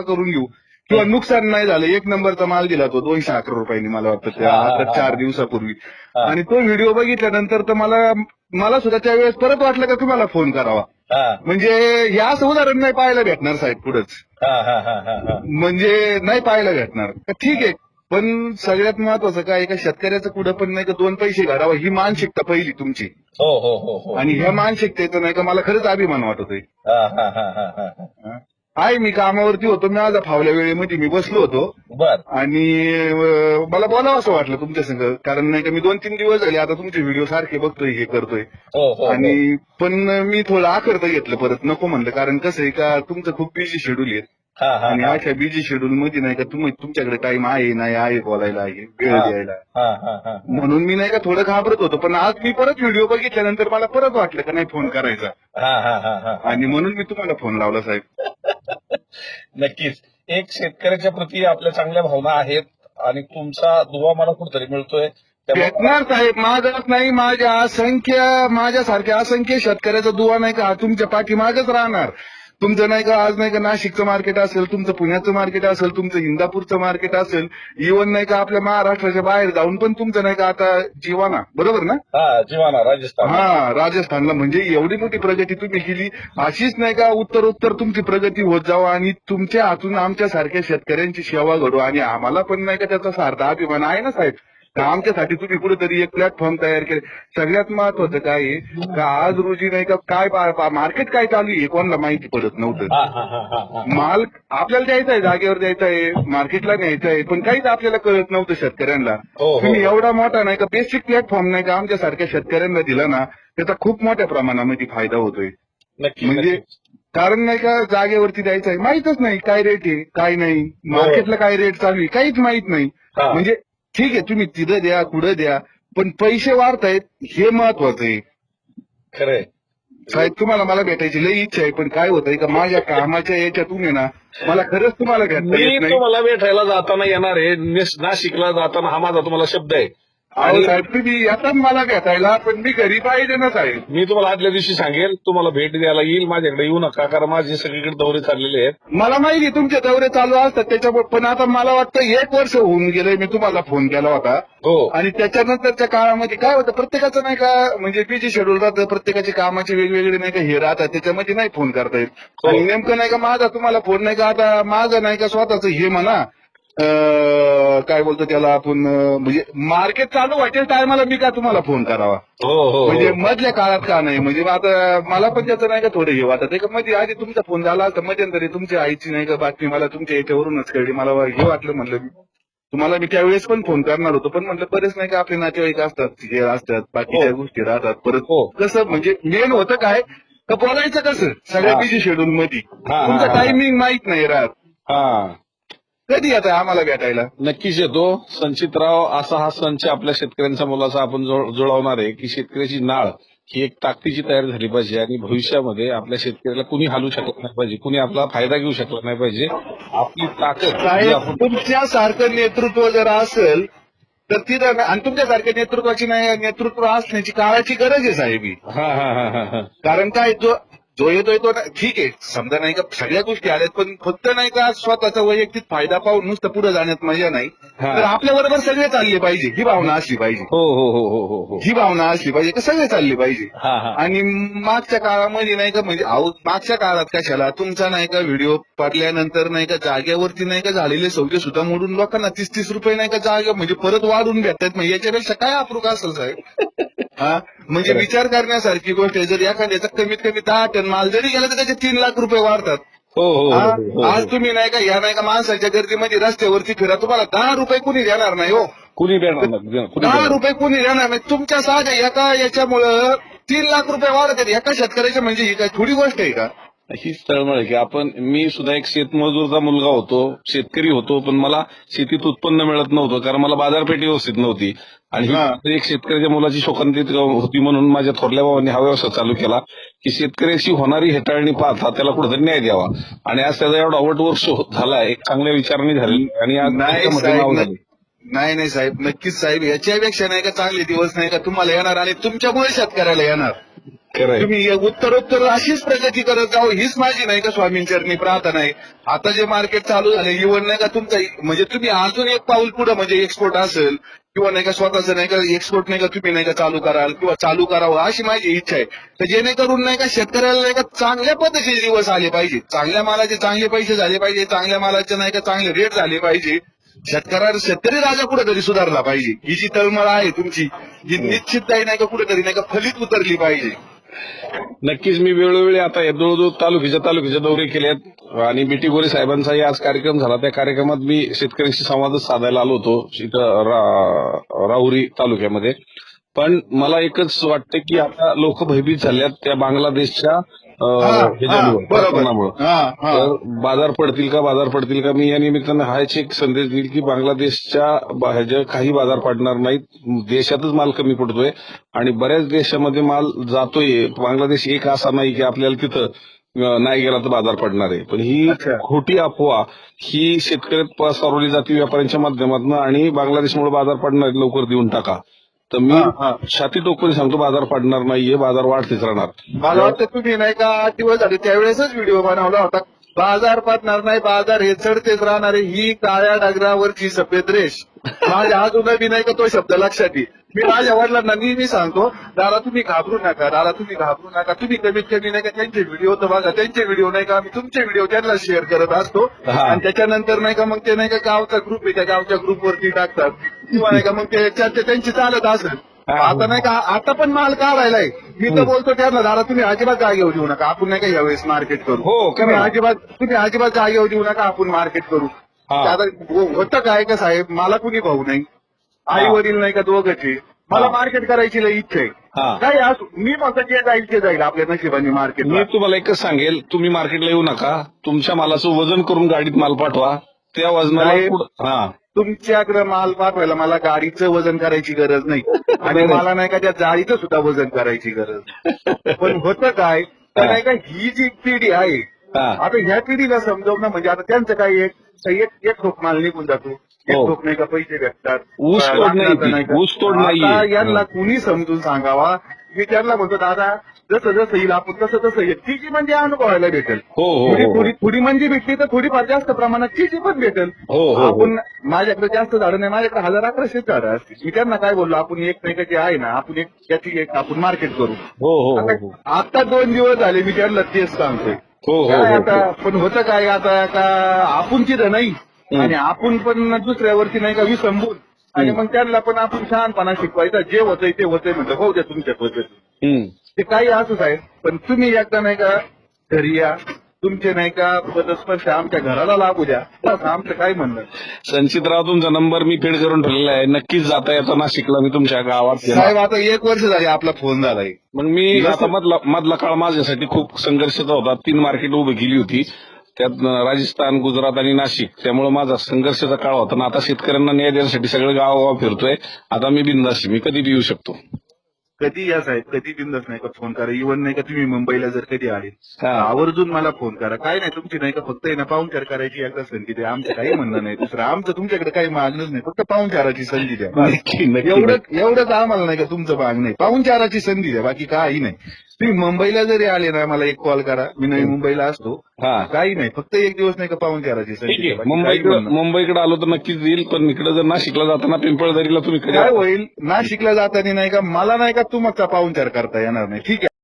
करून घेऊ. किंवा नुकसान नाही झालं एक नंबरचा माल दिला तो दोनशे अकरा रुपयांनी मला वाटतं त्या आता. चार दिवसापूर्वी. आणि तो व्हिडिओ बघितल्यानंतर तर मला मला सुद्धा त्यावेळेस परत वाटलं का तुम्हाला फोन करावा. म्हणजे हे असं उदाहरण नाही पाहायला भेटणार साहेब पुढंच. म्हणजे नाही पाहायला भेटणार. ठीक आहे. पण सगळ्यात महत्वाचं काय एका शेतकऱ्याचं कुठं पण नाही का दोन पैसे घडावा ही मानसिकता पहिली तुमची. हो हो हो हो. आणि ह्या मानसिकतेचं नाही का मला खरंच अभिमान वाटतोय. आहे मी कामावरती होतो. मी आज फावल्या वेळेमध्ये मी बसलो होतो. बर. आणि अं, मला बोलावं असं वाटलं तुमच्या संग. कारण नाही का मी दोन तीन दिवस झाले आता तुमचे व्हिडिओ सारखे बघतोय हे करतोय. हो हो आणि पण मी थोडं आखरता घेतलं परत. नको म्हणलं. कारण कसं आहे का तुमचं खूप बिझी शेड्यूल आहे. हा हा आणि हा. अशा बिझी शेड्यूल मध्ये नाही का तुम्ही तुमच्याकडे टाइम आहे नाही आहे बोलायला आहे वेळ हा. द्यायला. हा हा हा. म्हणून मी नाही का थोडं घाबरत होतो. पण आज मी परत व्हिडिओ बघितल्यानंतर मला परत वाटलं का नाही फोन करायचा. हा हा हा हा. आणि म्हणून मी तुम्हाला फोन लावला साहेब. नक्कीच. एक शेतकऱ्याच्या प्रती आपल्या चांगल्या भावना आहेत आणि तुमचा दुवा मला कुठतरी मिळतोय. भेटणार साहेब माझाच नाही माझ्या असंख्य माझ्यासारख्या असंख्य शेतकऱ्याचा दुवा नाही का? तुमच्या पाठीमागच राहणार. तुमचं नाही का आज नाही का नाशिकचं मार्केट असेल तुमचं पुण्याचं मार्केट असेल तुमचं इंदापूरचं मार्केट असेल इव्हन नाही का आपल्या महाराष्ट्राच्या बाहेर जाऊन पण तुमचं नाही का आता जीवाना बरोबर ना? हा जीवाना राजस्थान. हा राजस्थानला म्हणजे एवढी मोठी प्रगती तुम्ही केली अशीच नाही का उत्तर उत्तर तुमची प्रगती होत जावं आणि तुमच्या हातून आमच्या सारख्या शेतकऱ्यांची सेवा घडू आणि आम्हाला पण नाही का त्याचा सार्थ अभिमान आहे ना साहेब? का आमच्यासाठी तुम्ही कुठेतरी एक प्लॅटफॉर्म तयार केले. सगळ्यात महत्वाचं काय आहे का आज रोजी नाही का काय मार्केट काय चालू आहे कोणाला माहिती पडत नव्हतं. हा हा हा हा हा. माल आपल्याला द्यायचा आहे जागेवर द्यायचा आहे मार्केटला न्यायचा आहे पण काहीच आपल्याला कळत नव्हतं शेतकऱ्यांना. हो हो तुम्ही एवढा मोठा नाही का बेसिक प्लॅटफॉर्म नाही का आमच्या सारख्या शेतकऱ्यांना दिला ना त्याचा खूप मोठ्या प्रमाणामध्ये फायदा होतोय. म्हणजे. कारण नाही का जागेवरती द्यायचं आहे माहितच नाही काय रेट आहे काय नाही मार्केटला काय रेट चालू आहे काहीच माहीत नाही. हा. म्हणजे ठीक आहे तुम्ही तिथं द्या कुठं द्या पण पैसे वाढतायत हे महत्वाचं आहे. खरंय. साहेब तुम्हाला मला भेटायची लई इच्छा आहे पण काय होतंय का माझ्या कामाच्या याच्यातून आहे ना मला खरंच तुम्हाला भेटता मी नाही. तुम्हाला भेटायला जाताना येणार आहे नाशिकला जाताना हा माझा तुम्हाला शब्द आहे. आणि साहेब तुम्ही येतात मला भेटायला पण मी घरी पाहिजे ना साहेब मी तुम्हाला आदल्या दिवशी सांगेल तुम्हाला भेट द्यायला येईल माझ्याकडे येऊ नका कारण माझे सगळीकडे दौरे चाललेले आहेत. मला माहिती आहे तुमचे दौरे चालू असतात त्याच्यामुळे पण आता मला वाटतं एक वर्ष होऊन गेलंय मी तुम्हाला फोन केला होता. हो. आणि त्याच्यानंतरच्या काळामध्ये काय होतं प्रत्येकाचं नाही का म्हणजे बिजी शेड्यूल राहतं प्रत्येकाचे कामाचे वेगवेगळे नाही का हे राहतात त्याच्यामध्ये नाही फोन करता येत. हो. नेमकं नाही का माझा तुम्हाला फोन नाही का आता माझं नाही का स्वतःच हे म्हणा काय बोलतो त्याला आपण म्हणजे मार्केट चालू व्हायच्या टायमाला मी का तुम्हाला फोन करावा? हो हो म्हणजे हो. मधल्या काळात का नाही? म्हणजे आता मला पण त्याचं नाही का थोडं हे वाटत आहे. का मध्ये आधी तुमचा फोन झाला तर मध्यंतरी तुमच्या आईची नाही का बातमी मला तुमच्या याच्यावरूनच कळली. मला हे वाटलं म्हणलं मी. तुम्हाला मी त्यावेळेस पण फोन करणार होतो. पण म्हटलं बरेच नाही का आपले नातेवाईक असतात हे असतात बाकीच्या. गोष्टी राहतात. परत हो. कसं म्हणजे मेन होतं काय? का बोलायचं कसं? सगळ्या. बिझी शेड्यूल मध्ये. तुमचं. टायमिंग माहीत नाही राहत. हा. कधी येत आम्हाला भेटायला? नक्कीच येतो संचितराव असा हा संच आपल्या शेतकऱ्यांच्या मुलाचा आपण जुळ- जुळवणार आहे की शेतकऱ्याची नाळ ही एक ताकदीची तयार झाली पाहिजे आणि भविष्यामध्ये आपल्या शेतकऱ्याला कुणी हालू शकत नाही पाहिजे कुणी आपला फायदा घेऊ शकला नाही पाहिजे. आपली ताकद तुमच्यासारखं नेतृत्व जर असेल तर तिथं आणि तुमच्यासारख्या नेतृत्वाची नाही नेतृत्व असण्याची काळाची गरज आहे साहेब ही. हा हा हा हा हा. कारण काय जो जो येतोय तो ना- ठीक आहे. समजा नाही का सगळ्या गोष्टी आल्यात पण फक्त नाही का स्वतःचा वैयक्तिक फायदा पाहून नुसतं पुढे जाण्यात मजा नाही. तर आपल्या बरोबर सगळे चालले पाहिजे. ही भावना असली पाहिजे. हो हो हो हो हो हो. ही भावना असली पाहिजे की सगळे चालले पाहिजे. आणि मागच्या काळामध्ये नाही का म्हणजे मागच्या काळात कशाला तुमचा नाही का व्हिडिओ पाडल्यानंतर नाही का जागेवरती नाही का झालेले सौदे सुद्धा मोडून लोकांना तीस तीस रुपये नाही का जागा म्हणजे परत वाढून भेटतात. म्हणजे याच्यापेक्षा काय अप्रूप असेल साहेब? हा? म्हणजे. विचार करण्यासारखी गोष्ट आहे जर एखाद्याचा कमीत कमी दहा टन माल जरी गेला तर त्याचे तीन लाख रुपये वाढतात हो हो हा? हो, आज. तुम्ही नाही का या नाही का माणसाच्या गर्दीमध्ये रस्त्यावरती फिरा तुम्हाला दहा रुपये कुणी देणार नाही हो कुणी देणार दहा. रुपये कोणी देणार नाही तुमच्या साध्या एका याच्यामुळं तीन लाख रुपये वाढत आहेत एका शेतकऱ्याच्या म्हणजे ही काय थोडी गोष्ट आहे का हीच तळमळ आहे की आपण मी सुद्धा एक शेतमजूरचा मुलगा होतो शेतकरी होतो पण मला शेतीत उत्पन्न मिळत नव्हतं कारण मला बाजारपेठ व्यवस्थित नव्हती. आणि एक शेतकऱ्याच्या मुलाची शोकांतिक होती म्हणून माझ्या थोरल्या भावांनी हा व्यवसाय चालू केला की शेतकऱ्याची होणारी हेटाळणी पाहता त्याला कुठेतरी न्याय द्यावा. आणि आज त्याचा एवढा अवट वर्ष झाला एक चांगल्या विचारांनी झाली आणि आज नाही नाव नाही झाले. नाही नाही साहेब नक्कीच साहेब याच्यापेक्षा नाही का चांगले दिवस नाही का तुम्हाला येणार आणि तुमच्यामुळे शेतकऱ्याला येणार. तुम्ही उत्तरोत्तर अशीच प्रगती करत जाऊ हीच माझी नाही का स्वामींचरणी प्रार्थना आहे. आता जे मार्केट चालू झालं इव्हन नाही का तुमचा म्हणजे तुम्ही अजून एक पाऊल पुढे म्हणजे एक्सपोर्ट असेल किंवा नाही का स्वतःच नाही का एक्सपोर्ट नाही का तुम्ही नाही का चालू कराल किंवा चालू करावं अशी माझी इच्छा आहे. तर जेणेकरून नाही का शेतकऱ्याला नाही का चांगल्या पद्धतीचे दिवस आले पाहिजे चांगल्या मालाचे चांगले पैसे झाले पाहिजे चांगल्या मालाचे नाही का चांगले रेट झाले पाहिजे शेतकऱ्याला शेतकरी राजा कुठेतरी सुधारला पाहिजे. ही जी तळमळ आहे तुमची ही निश्चित नाही का कुठेतरी नाही का फलित उतरली पाहिजे? नक्कीच मी वेळोवेळी आता या जवळजवळ तालुक्याच्या तालुक्याचे दौरे केलेत आणि बीटी गोरे साहेबांचाही आज कार्यक्रम झाला. त्या कार्यक्रमात मी शेतकऱ्यांशी संवाद साधायला आलो होतो इथं रा- राहुरी तालुक्यामध्ये. पण मला एकच वाटतं की आता लोक भयभीत झाल्यात त्या बांगलादेशच्या बरोबर. हा, हा. तर बाजार पडतील का बाजार पडतील का मी या निमित्तानं हाच एक संदेश देईल की बांगलादेशच्या ह्याच्या काही बाजार पडणार नाहीत देशातच माल कमी पडतोय आणि बऱ्याच देशामध्ये माल जातोय बांगलादेश एक असा नाही की आपल्याला तिथं नाही गेला तर बाजार पडणार आहे पण ही. खोटी अफवा ही शेतकऱ्यात पसरवली जाते व्यापाऱ्यांच्या माध्यमातून आणि बांगलादेशमुळे बाजार पडणार लवकर देऊन टाका तर मी. छाती टोकून सांगतो बाजार पडणार नाहीये बाजार वाढतेच राहणार. मला वाटतं तुम्ही नाही का आठ दिवस झाले त्यावेळेसच व्हिडिओ बनवला होता. बाजार पडणार नाही बाजार हे चढतेच राहणार ही काळ्या डागरावरची सफेद रेष. माझ्या अजूनही नाही का तो शब्द लक्षात येईल. मी माझ्या वडिलांना नेहमी सांगतो दादा तुम्ही घाबरू नका दादा तुम्ही घाबरू नका. तुम्ही कमीत कमी नाही का त्यांचे व्हिडिओ तर बघा त्यांचे व्हिडिओ नाही का आम्ही तुमचे व्हिडिओ त्यांना शेअर करत असतो. आणि त्याच्यानंतर नाही का मग ते नाही का गावचा ग्रुप आहे त्या गावच्या ग्रुपवरती टाकतात. किंवा नाही का मग ते चर्चा त्यांची चालत असेल. हा. आता नाही का आता पण माल काढायलाय. मी तर बोलतो त्यांना दादा तुम्ही अजिबात जागेवर देऊ नका. आपण नाही का यावेळेस मार्केट करू. हो, तुम्ही. अजिबात तुम्ही अजिबात जागेवर देऊ नका आपण मार्केट करू. आता हो- होतं काय का साहेब? मला कुणी भाऊ नाही. आई. वडील नाही का दोघंचे. मला. मार्केट करायची लई इच्छा. आहे. काय मी फक्त जे जाईल ते जाईल आपल्या नशिबाने मार्केट मी तुम्हाला एकच सांगेल तुम्ही मार्केटला येऊ नका. तुमच्या मालाचं वजन करून गाडीत माल पाठवा. त्या वजनाला पुढं- हा तुमच्याकडे माल पाठवायला मला गाडीचं वजन करायची गरज नाही आणि नाही. मला नाही का त्या जाळीचं सुद्धा वजन करायची गरज नाही. पण होतं काय तर हा. नाही का ही जी पिढी आहे हा. आता ह्या पिढीला समजवणं म्हणजे आता त्यांचं काय एक तर एक एक ठोक माल निघून जातो एक हो. ठोक नाही का पैसे भेटतात ऊस तोड नाही ती. नाही? ऊस तोड आता नाहीये. यांना हा. कुणी समजून सांगावा मी त्यांना म्हणतो दादा जसं जसं येईल आपण तसं तसं येईल. ती जी म्हणजे अनुभवायला भेटेल. हो हो थोडी हो थोडी थोडी म्हणजे भेटली तर थोडीफार जास्त प्रमाणात तिची पण भेटेल. हो, हो, हो. आपण माझ्याकडे जास्त झाडं नाही माझ्याकडे हजार अकराशे झाडं असतील मी त्यांना काय बोललो आपण एक नाही का जे आहे ना आपण एक त्याची एक आपण मार्केट करू. हो हो हो हो. आता दोन दिवस झाले मी त्यांना तेच सांगतोय. हो हो हो आता पण होतं काय आता का आपण तिथं नाही. आणि आपण पण दुसऱ्यावरती नाही का विसंबून. आणि. मग त्यांना पण आपण छानपणा शिकवायचा. जे होतंय ते होतंय म्हणतं हो द्या तुमच्या पद्धती. ते काही असंच आहे. पण तुम्ही एकदा नाही का घरी या. तुमचे नाही का पदस्पर्श आमच्या घराला लागू द्या. आमचं काय म्हणणं? संचितराव तुमचा नंबर मी फेड करून ठेवलेला आहे. नक्कीच जाता येता नाशिकला मी तुमच्या गावात. साहेब आता एक वर्ष झाले आपला फोन झालाय. मग मी आता मधला मधला काळ माझ्यासाठी खूप संघर्षाचा होता. तीन मार्केट उभी केली होती. त्यात राजस्थान गुजरात आणि नाशिक. त्यामुळे माझा संघर्षाचा काळ होता. आता शेतकऱ्यांना न्याय देण्यासाठी सगळं गावागाव फिरतोय. आता मी बिंदाशी मी कधी बी येऊ शकतो? कधी या साहेब? कधी बिंदच नाही का फोन करा? इव्हन नाही का तुम्ही मुंबईला जर कधी आले. आवर्जून मला फोन करा. काय नाही तुमची नाही का फक्त ना पाहुणचार करायची एकदा संधी द्या. आमचं काही म्हणणं नाही. दुसरं आमचं तुमच्याकडे काही मागणंच नाही. फक्त पाहुणचाराची संधी द्या. एवढं एवढंच आम्हाला नाही का तुमचं मागणं नाही पाहुणचाराची संधी द्या. बाकी काही नाही. तुम्ही मुंबईला जरी आले ना मला एक कॉल करा. मी नवी मुंबईला असतो. हा. काही नाही. फक्त एक दिवस नाही का बाकी काही मुंबईकडे. मुंबईकडे आलो तर नक्कीच येईल पण इकडे जर नाशिकला जाताना पिंपळदरीला तुम्ही कधी काय होईल? नाशिकला जाताना नाही का मला नाही का तुमचा पाहुणचार करता येणार नाही. ठीक आहे.